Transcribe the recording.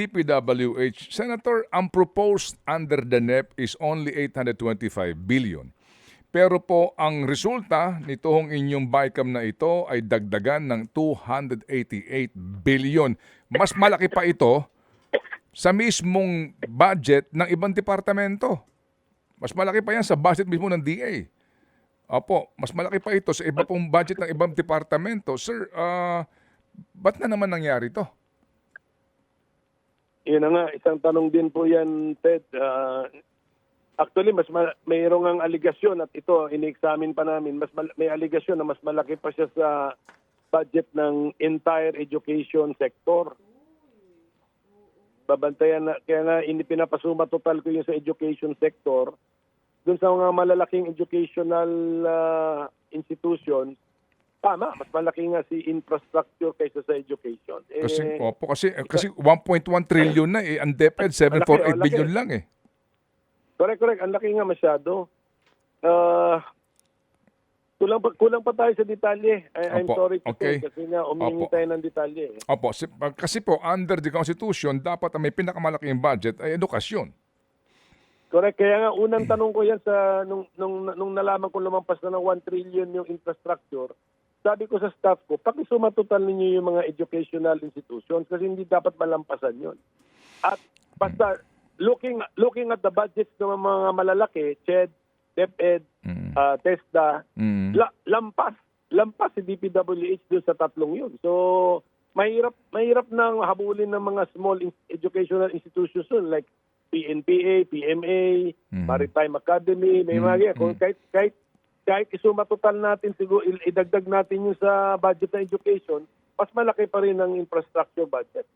DPWH, Senator, ang proposed under the NEP is only 825 billion. Pero po, ang resulta nitong inyong BICAM na ito ay dagdagan ng 288 billion. Mas malaki pa ito sa mismong budget ng ibang departamento. Mas malaki pa yan sa budget mismo ng DA. Opo, mas malaki pa ito sa iba pong budget ng ibang departamento. Sir, ah, ba't na naman nangyari to? Yun na nga, isang tanong din po yan, Ted. Ah, actually, mas ma- mayroong ang aligasyon at ito, ini-examine pa namin, mas may aligasyon na mas malaki pa siya sa budget ng entire education sector. Babantayan na, kaya nga pinapasuma total ko yung sa education sector. Doon sa mga malalaking educational ah, institutions, tama, mas malaki nga si infrastructure kaysa sa education. Eh, Kasi, opo, kasi, kasi 1.1 trillion na eh. Ang DepEd, 748 Malaki, malaki. billion lang eh. Correct, correct. Ang laki nga masyado. Ah, kulang pa, kulang pa tayo sa detalye. I, I'm Opo, sorry to okay. say kasi nga umingi Opo. tayo ng detalye. eh. Opo, si- pag- kasi po, under the Constitution, dapat ang may pinakamalaking budget ay edukasyon. Correct. Kaya nga unang tanong ko yan sa nung, nung, nung nalaman ko lumampas na ng 1 trillion yung infrastructure, sabi ko sa staff ko, pakisuma total ninyo yung mga educational institutions kasi hindi dapat malampasan yon. At basta looking looking at the budgets ng mga malalaki, CHED, DepEd, Mm. ah, TESDA, Mm. La, lampas. Lampas si DPWH doon sa tatlong yun. So, mahirap mahirap nang habulin ng mga small in- educational institutions yun, like PNPA, PMA, Mm. Maritime Academy, may Mm, mga. Kung kahit, kahit, kahit isuma total natin, siguro idagdag natin yung sa budget ng education, mas malaki pa rin ang infrastructure budget.